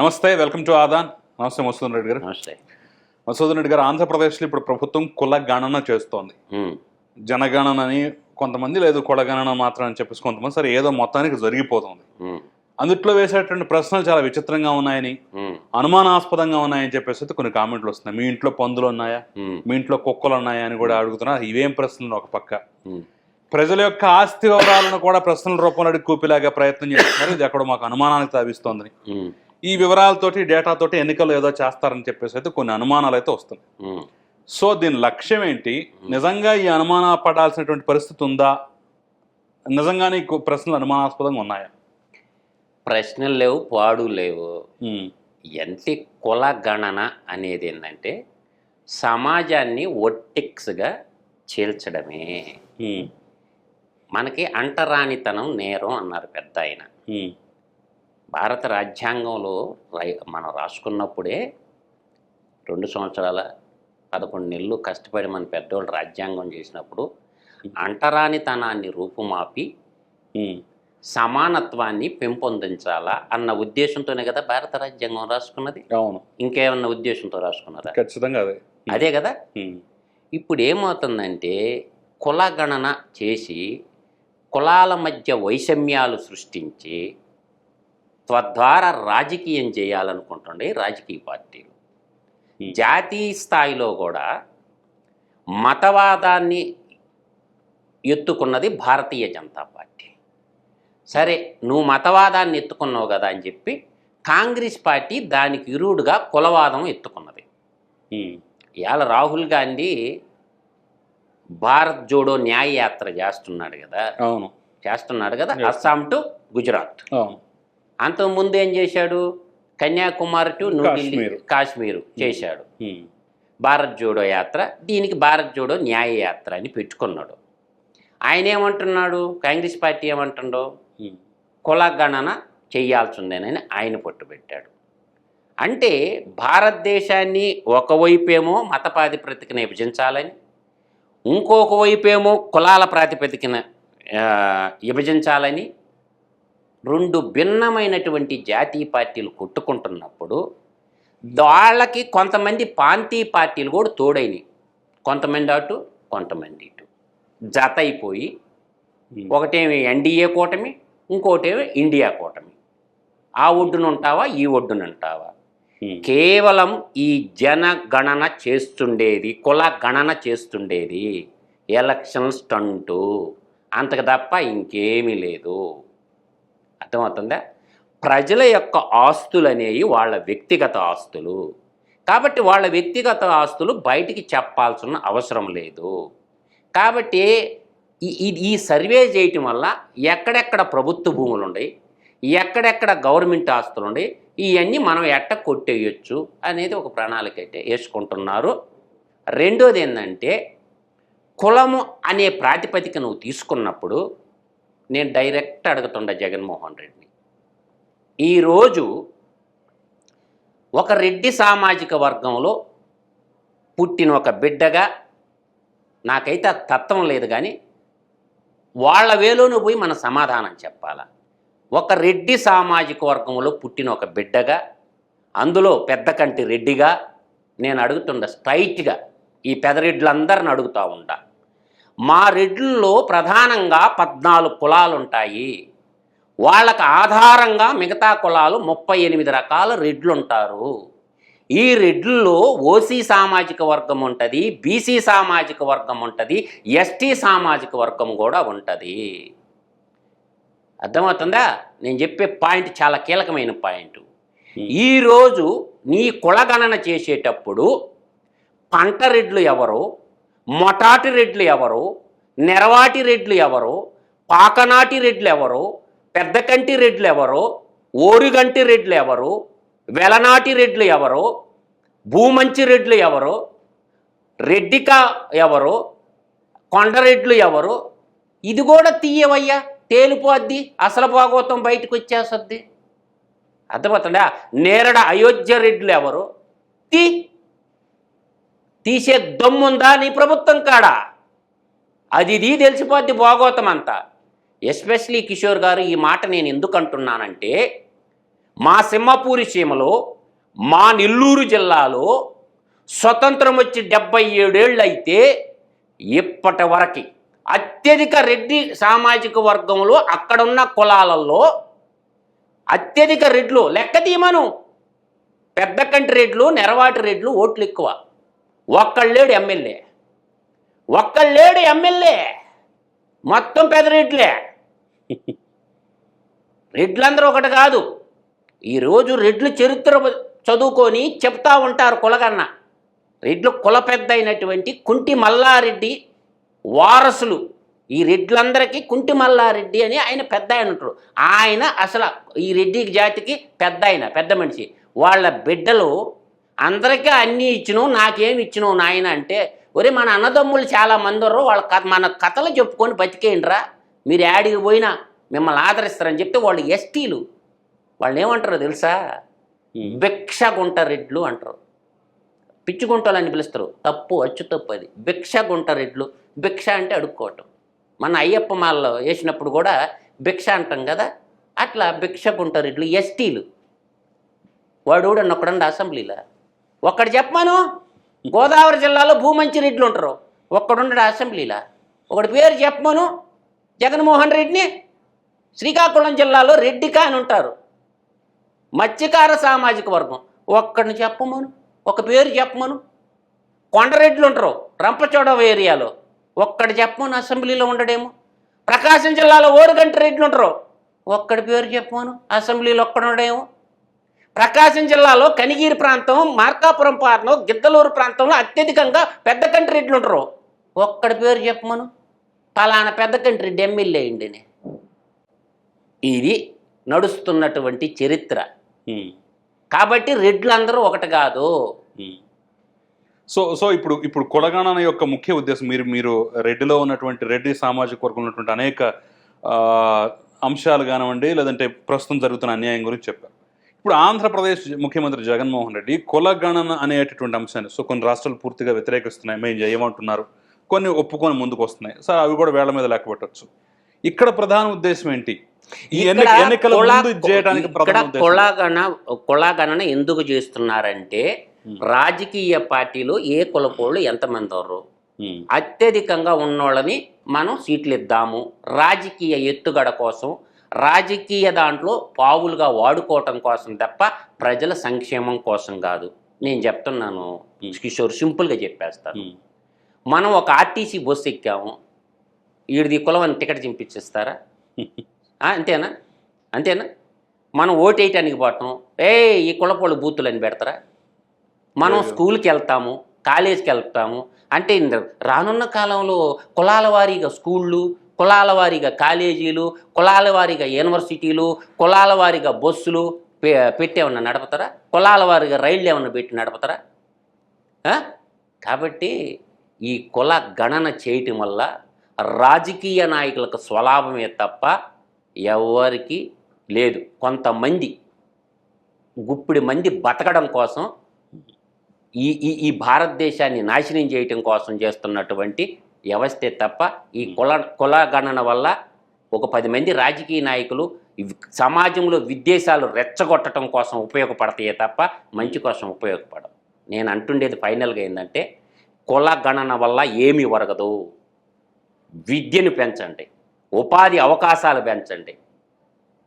నమస్తే welcome to Aadan. నమస్తే మసూదన్ రెడ్డి గారు. నమస్తే. మసూదన్ రెడ్డి గారు ఆంధ్రప్రదేశ్లో ఇప్పుడు ప్రభుత్వం కుల గణన చేస్తోంది. జనగణన అని కొంతమంది లేదు కుల గణన మాత్రం అని చెప్పేసి కొంతమంది సరే ఏదో మొత్తానికి జరిగిపోతుంది. అందుట్లో వేసేటువంటి ప్రశ్నలు చాలా విచిత్రంగా ఉన్నాయని అనుమానాస్పదంగా ఉన్నాయని చెప్పేసి అయితే కొన్ని కామెంట్లు వస్తున్నాయి. మీ ఇంట్లో పందులు ఉన్నాయా? మీ ఇంట్లో కుక్కలు ఉన్నాయా అని కూడా అడుగుతున్నారు ఇవేం ప్రశ్నలు ఒక పక్క? ప్రజల యొక్క ఆస్తి వివరాలను కూడా ప్రశ్నల రూపంలో అడిగి కూపిలాగే ప్రయత్నం చేస్తున్నారు. ఇది అక్కడ మాకు అనుమానానికి తావిస్తోందని. ఈ వివరాలతోటి డేటాతోటి ఎన్నికలు ఏదో చేస్తారని చెప్పేసి అయితే కొన్ని అనుమానాలు అయితే వస్తున్నాయి. సో దీని లక్ష్యం ఏంటి? నిజంగా ఈ అనుమాన పడాల్సినటువంటి పరిస్థితి ఉందా? నిజంగానే ప్రశ్నలు అనుమానాస్పదంగా ఉన్నాయా? ప్రశ్నలు లేవు పాడు లేవు. ఎంటి కుల గణన అనేది ఏంటంటే సమాజాన్ని ఒట్టిక్స్గా చీల్చడమే. మనకి అంటరానితనం నేరం అన్నారు పెద్ద ఆయన. భారత రాజ్యాంగంలో మనం రాసుకున్నప్పుడే రెండు సంవత్సరాల పదకొండు నెలలు కష్టపడి మన పెద్దోళ్ళు రాజ్యాంగం చేసినప్పుడు అంటరానితనాన్ని రూపుమాపి సమానత్వాన్ని పెంపొందించాలా అన్న ఉద్దేశంతోనే కదా భారత రాజ్యాంగం రాసుకున్నది? అవును. ఇంకేమన్నా ఉద్దేశంతో రాసుకున్నదా ఖచ్చితంగా అదే. అదే కదా? ఇప్పుడు ఏమవుతుందంటే కులగణన చేసి కులాల మధ్య వైషమ్యాలు సృష్టించి తద్వారా రాజకీయం చేయాలనుకుంటుండే రాజకీయ పార్టీలు. జాతీయ స్థాయిలో కూడా మతవాదాన్ని ఎత్తుకున్నది భారతీయ జనతా పార్టీ. సరే నువ్వు మతవాదాన్ని ఎత్తుకున్నావు కదా అని చెప్పి కాంగ్రెస్ పార్టీ దానికి ఇరుడుగా కులవాదం ఎత్తుకున్నది. ఇవాళ రాహుల్ గాంధీ భారత్ జోడో న్యాయ యాత్ర చేస్తున్నాడు కదా. అవును. చేస్తున్నాడు కదా. అస్సాం టు గుజరాత్. అవును. అంతకుముందు ఏం చేశాడు? కన్యాకుమారి టు న్యూఢిల్లీ కాశ్మీర్. కాశ్మీరు చేశాడు. భారత్ జోడో యాత్ర దీనికి భారత్ జోడో న్యాయ యాత్ర అని పెట్టుకున్నాడు. ఆయన ఏమంటున్నాడు? కాంగ్రెస్ పార్టీ ఏమంటుండో కుల గణన చేయాల్సిందేనని ఆయన పట్టుబెట్టాడు. అంటే భారతదేశాన్ని ఒకవైపేమో మత ప్రాతిపదికన విభజించాలని ఇంకొక వైపేమో కులాల ప్రాతిపదికన విభజించాలని రెండు భిన్నమైనటువంటి జాతీయ పార్టీలు కొట్టుకుంటున్నప్పుడు వాళ్ళకి కొంతమంది ప్రాంతీయ పార్టీలు కూడా తోడైనవి కొంతమంది అటు కొంతమంది ఇటు. జత అయిపోయి ఒకటేమి ఎన్డీఏ కూటమి ఇంకోటేమి ఇండియా కూటమి. ఆ ఒడ్డున ఉంటావా ఈ ఒడ్డున ఉంటావా? కేవలం ఈ జనగణన చేస్తుండేది కుల గణన చేస్తుండేది ఎలక్షన్ స్టంటు. అంతకు తప్ప ఇంకేమీ లేదు. అర్థమవుతుందా? ప్రజల యొక్క ఆస్తులు అనేవి వాళ్ళ వ్యక్తిగత ఆస్తులు. కాబట్టి వాళ్ళ వ్యక్తిగత ఆస్తులు బయటికి చెప్పాల్సిన అవసరం లేదు. కాబట్టి ఈ ఈ- సర్వే చేయటం వల్ల ఎక్కడెక్కడ ప్రభుత్వ భూములు ఉన్నాయి ఎక్కడెక్కడ గవర్నమెంట్ ఆస్తులు ఉన్నాయి ఇవన్నీ మనం ఎట్ట కొట్టేయచ్చు అనేది ఒక ప్రణాళిక అయితే వేసుకుంటున్నారు. రెండోది ఏంటంటే కులము అనే ప్రాతిపదిక నువ్వు తీసుకున్నప్పుడు నేను డైరెక్ట్ అడుగుతుండ జగన్మోహన్ రెడ్డిని. ఈరోజు ఒక రెడ్డి సామాజిక వర్గంలో పుట్టిన ఒక బిడ్డగా నాకైతే ఆ తత్వం లేదు కానీ వాళ్ళ వేలోనూ పోయి మన సమాధానం చెప్పాలా. ఒక రెడ్డి సామాజిక వర్గంలో పుట్టిన ఒక బిడ్డగా అందులో పెద్ద కంటి రెడ్డిగా నేను అడుగుతుండ స్ట్రైట్గా. ఈ పెదరెడ్లందరిని అడుగుతూ ఉంటా మా రెడ్లలో ప్రధానంగా పద్నాలుగు కులాలు ఉంటాయి వాళ్ళకు ఆధారంగా మిగతా కులాలు ముప్పై ఎనిమిది రకాల రెడ్లు ఉంటారు ఈ రెడ్లలో ఓసీ సామాజిక వర్గం ఉంటుంది బీసీ సామాజిక వర్గం ఉంటుంది ఎస్టీ సామాజిక వర్గం కూడా ఉంటుంది. అర్థమవుతుందా? నేను చెప్పే పాయింట్ చాలా కీలకమైన పాయింట్. ఈరోజు నీ కులగణన చేసేటప్పుడు పంట రెడ్లు ఎవరు? మొటాటి రెడ్లు ఎవరు? నెరవాటి రెడ్లు ఎవరు? పాకనాటి రెడ్లు ఎవరు? పెద్దకంటి రెడ్లు ఎవరు? ఓరిగంటి రెడ్లు ఎవరు? వెలనాటి రెడ్లు ఎవరు? భూమంచి రెడ్లు ఎవరు? రెడ్డిక ఎవరు? కొండరెడ్లు ఎవరు? ఇది కూడా తీయవయ్యా. తేలిపోద్ది. అసలు భాగవతం బయటకు వచ్చేస్తుంది. అర్థమవుతుందా? నేరడ అయోధ్య రెడ్లు ఎవరు? తీ తీసే దమ్ముందా నీ ప్రభుత్వం కాడా? అది ఇది తెలిసిపోద్ది భాగవతం అంతా ఎస్పెషలీ కిషోర్ గారు ఈ మాట నేను ఎందుకు అంటున్నానంటే మా సింహపూరి సీమలో మా నెల్లూరు జిల్లాలో స్వతంత్రం వచ్చి డెబ్బై ఏడేళ్ళు అయితే ఇప్పటి వరకు అత్యధిక రెడ్డి సామాజిక వర్గంలో అక్కడున్న కులాలలో అత్యధిక రెడ్లు లెక్క తీయమను. పెద్ద కంటి రెడ్లు నెరవాటి రెడ్లు ఓట్లు ఎక్కువ. ఒక్కళ్ళేడు ఎమ్మెల్యే. ఒక్కళ్ళేడు ఎమ్మెల్యే. మొత్తం పెద్ద రెడ్లే. రెడ్లందరూ ఒకటి కాదు. ఈరోజు రెడ్లు చరిత్ర చదువుకొని చెప్తా ఉంటారు కులగన్న. రెడ్లు కుల పెద్ద అయినటువంటి కుంటి మల్లారెడ్డి వారసులు. ఈ రెడ్లందరికీ కుంటి మల్లారెడ్డి అని ఆయన పెద్ద ఆయన ఉంటాడు ఆయన అసలు ఈ రెడ్డి జాతికి పెద్ద ఆయన పెద్ద మనిషి. వాళ్ళ బిడ్డలు అందరికీ అన్నీ ఇచ్చినావు నాకేమి ఇచ్చినావు నాయన అంటే ఒరే మన అన్నదమ్ములు చాలా మంది ఉన్నారు వాళ్ళ కథ మన కథలు చెప్పుకొని బతికేయండిరా. మీరు యాడికి పోయినా మిమ్మల్ని ఆదరిస్తారని చెప్తే వాళ్ళు ఎస్టీలు. వాళ్ళు ఏమంటారో తెలుసా? భిక్షగుంట రెడ్లు అంటారు. పిచ్చుగుంటలు అని పిలుస్తారు. తప్పు అచ్చు తప్పు అది. భిక్షగుంట రెడ్లు భిక్ష అంటే అడుక్కోవటం. మన అయ్యప్ప మాలలో వేసినప్పుడు కూడా భిక్ష అంటాం కదా? అట్లా భిక్షగుంట రెడ్లు ఎస్టీలు. వాడు కూడా అసెంబ్లీలో. ఒక్కడు చెప్పమను? గోదావరి జిల్లాలో భూమంచి రెడ్లు ఉంటారు. ఒక్కడుండడు అసెంబ్లీలో. ఒకటి పేరు చెప్పమను? జగన్మోహన్ రెడ్డిని? శ్రీకాకుళం జిల్లాలో రెడ్డికా అని ఉంటారు. మత్స్యకార సామాజిక వర్గం. ఒక్కడిని చెప్పమను? ఒక పేరు చెప్పమను? కొండరెడ్లు ఉంటారు రంపచోడవ ఏరియాలో. ఒక్కడు చెప్పమను? అసెంబ్లీలో ఉండడేమో. ప్రకాశం జిల్లాలో ఓరుగంట రెడ్లు ఉంటారు. ఒక్కడి పేరు చెప్పమను? అసెంబ్లీలో ఒక్కడు ఉండడేమో ప్రకాశం జిల్లాలో కనిగిరి ప్రాంతం మార్కాపురం ప్రాంతం గిద్దలూరు ప్రాంతంలో అత్యధికంగా పెద్ద కంటి రెడ్లు ఉంటారు ఒక్కడి పేరు చెప్పమను పలానా పెద్ద కంటి రెడ్డి ఎమ్మెల్యే అయిండిని ఇది నడుస్తున్నటువంటి చరిత్ర. కాబట్టి రెడ్లందరూ ఒకటి కాదు. సో సో ఇప్పుడు ఇప్పుడు కులగణన యొక్క ముఖ్య ఉద్దేశం మీరు మీరు రెడ్డిలో ఉన్నటువంటి రెడ్డి సామాజిక వర్గంలో ఉన్నటువంటి అనేక ఆ, అంశాలు కానివ్వండి లేదంటే ప్రస్తుతం జరుగుతున్న అన్యాయం గురించి చెప్పారు. ఇప్పుడు ఆంధ్రప్రదేశ్ ముఖ్యమంత్రి జగన్మోహన్ రెడ్డి కులగణన అనేటటువంటి అంశాన్ని సో కొన్ని రాష్ట్రాలు పూర్తిగా వ్యతిరేకిస్తున్నాయి. మేము చేయమంటున్నారు కొన్ని ఒప్పుకొని ముందుకు వస్తున్నాయి సో అవి కూడా వేళ్ళ మీద లెక్క పెట్టచ్చు. ఇక్కడ ప్రధాన ఉద్దేశం ఏంటి? కులగణ కులగణన ఎందుకు చేస్తున్నారంటే. రాజకీయ పార్టీలు ఏ కులపోళ్ళు ఎంతమంది ఉన్నారు అత్యధికంగా ఉన్నోళ్ళని మనం సీట్లు ఇద్దాము. రాజకీయ ఎత్తుగడ కోసం రాజకీయ దాంట్లో పావులుగా వాడుకోవటం కోసం తప్ప ప్రజల సంక్షేమం కోసం కాదు. నేను చెప్తున్నాను. కిషోర్ సింపుల్గా చెప్పేస్తాను. మనం ఒక ఆర్టీసీ బస్సు ఎక్కాము. వీడిది కులం అని టికెట్ చింపించేస్తారా అంతేనా? అంతేనా? మనం ఓటేయటానికి పోవటం ఏ ఈ కులపోళ్ళు బూతులు అని పెడతారా? మనం. స్కూల్కి వెళ్తాము కాలేజీకి వెళ్తాము అంటే రానున్న కాలంలో కులాల వారీగా స్కూళ్ళు కులాల వారీగా కాలేజీలు కులాల వారీగా యూనివర్సిటీలు కులాల వారీగా బస్సులు పె పెట్టేమన్నా నడపతారా? కులాల వారిగా రైళ్ళు ఏమన్నా పెట్టి నడపతారా? కాబట్టి ఈ కుల గణన చేయటం వల్ల రాజకీయ నాయకులకు స్వలాభమే తప్ప ఎవరికి లేదు. కొంతమంది గుప్పిడి మంది బతకడం కోసం ఈ ఈ ఈ భారతదేశాన్ని నాశనం చేయటం కోసం చేస్తున్నటువంటి వ్యవస్థే తప్ప ఈ కుల కుల గణన వల్ల ఒక పది మంది రాజకీయ నాయకులు సమాజంలో విద్వేషాలు రెచ్చగొట్టడం కోసం ఉపయోగపడతాయే తప్ప మంచి కోసం ఉపయోగపడవు. నేను అంటుండేది ఫైనల్గా ఏంటంటే కుల గణన వల్ల ఏమీ ఒరగదు. విద్యను పెంచండి. ఉపాధి అవకాశాలు పెంచండి.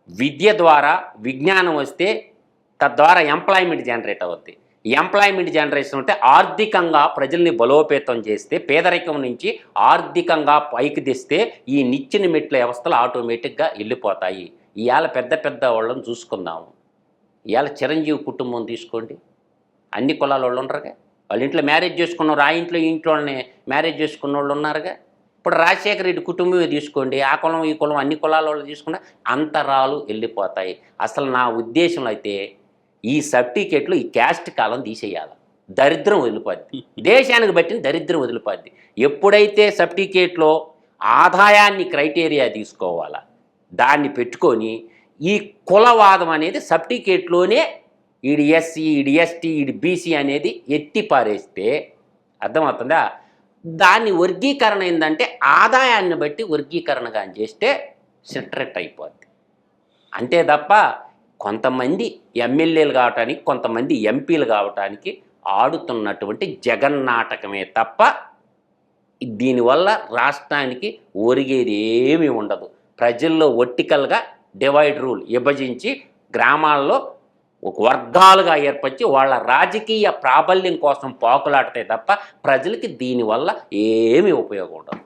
విద్య ద్వారా విజ్ఞానం వస్తే తద్వారా ఎంప్లాయ్మెంట్ జనరేట్ అవుద్ది. ఎంప్లాయ్మెంట్ జనరేషన్ అంటే ఆర్థికంగా ప్రజల్ని బలోపేతం చేస్తే పేదరికం నుంచి ఆర్థికంగా పైకి తెస్తే ఈ నిచ్చిన మెట్ల వ్యవస్థలు ఆటోమేటిక్గా వెళ్ళిపోతాయి ఇవాళ పెద్ద పెద్ద వాళ్ళని చూసుకుందాము ఇవాళ చిరంజీవి కుటుంబం తీసుకోండి. అన్ని కులాల వాళ్ళు ఉన్నారుగా వాళ్ళ ఇంట్లో మ్యారేజ్ చేసుకున్నారు ఆ ఇంట్లో ఇంట్లోనే ఇంట్లో మ్యారేజ్ చేసుకున్న వాళ్ళు ఉన్నారుగా. ఇప్పుడు రాజశేఖర రెడ్డి కుటుంబమే తీసుకోండి. ఆ కులం ఈ కులం అన్ని కులాల వాళ్ళు తీసుకున్నా అంతరాలు వెళ్ళిపోతాయి అసలు నా ఉద్దేశంలో అయితే ఈ సర్టిఫికేట్లు ఈ క్యాస్ట్ కాలం తీసేయాలి. దరిద్రం వదిలిపోద్ది. దేశానికి బట్టిన దరిద్రం వదిలిపోద్ది. ఎప్పుడైతే సర్టిఫికేట్లో ఆదాయాన్ని క్రైటీరియా తీసుకోవాలా దాన్ని పెట్టుకొని ఈ కులవాదం అనేది సర్టిఫికేట్లోనే ఈడి ఎస్సీ ఈడి ఎస్టీ ఈడి బీసీ అనేది ఎత్తి పారేస్తే అర్థమవుతుందా? దాన్ని వర్గీకరణ ఏంటంటే ఆదాయాన్ని బట్టి వర్గీకరణ కానీ చేస్తే సెటరెట్ అయిపోద్ది. అంతే తప్ప కొంతమంది ఎమ్మెల్యేలు కావటానికి కొంతమంది ఎంపీలు కావటానికి ఆడుతున్నటువంటి జగన్ నాటకమే తప్ప దీనివల్ల రాష్ట్రానికి ఒరిగేది ఏమీ ఉండదు. ప్రజల్లో ఒట్టికల్గా డివైడ్ రూల్ విభజించి గ్రామాల్లో ఒక వర్గాలుగా ఏర్పరిచి వాళ్ళ రాజకీయ ప్రాబల్యం కోసం పాకులాడితే తప్ప ప్రజలకి దీనివల్ల ఏమీ ఉపయోగం ఉండదు.